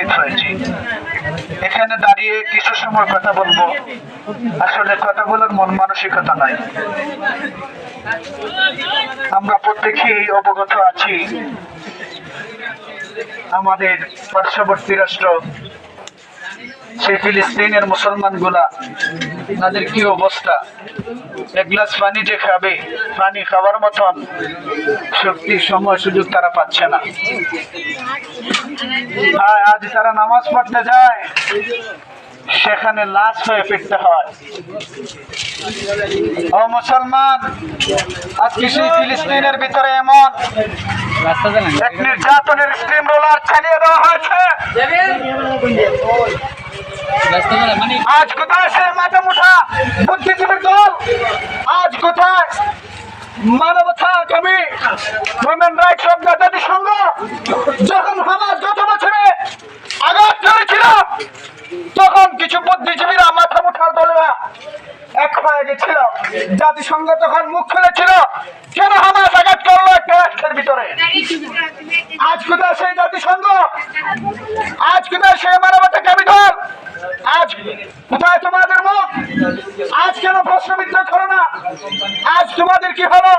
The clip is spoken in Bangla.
উপস্থিত হয়েছি। এখানে দাঁড়িয়ে কিছু সময় কথা বলব। আসলে কথা বলার মন মানসিকতা নাই। আমরা প্রত্যেকেই অবগত আছি। আমাদের পার্শ্ববর্তী রাষ্ট্র সেই ফিলিস্তিনের মুসলমানগুলা তাদের কি অবস্থা? এক গ্লাস পানি যে খাবে, পানি খাওয়ার মতন শক্তি, সময়, সুযোগ তারা পাচ্ছে না। আজ তারা নামাজ পড়তে যায়। সেখানে লাশ হয়ে ফিরতে হয়। ও মুসলমান, আজকে সেই ফিলিস্তিনের ভিতরে এমন এক নির্যাতনের স্টিম রোলার চালিয়ে দেওয়া হয়েছে। আজ কোথায় সে মাথা মুঠা বুদ্ধিজীবীর দল? আজ কোথায় মানবতা কবি হিউম্যান রাইটস অফ তখন কিছু বুদ্ধিজীবীরা মাথা মুঠার দলেরা এক হয়ে গেছিল জাতিসংঘ তখন মুখ খুলেছিল, কেন হামাস আঘাত করল একটা রাষ্ট্রের ভিতরে? আজ কোথায় সেই জাতিসংঘ? আজ কোথায় সেই মানবতা ক্যাপিটাল? আজ কোথায় তোমাদের মুখ? আজ কেন প্রশ্নবিদ্ধ করো না? আজ তোমাদের কি হলো?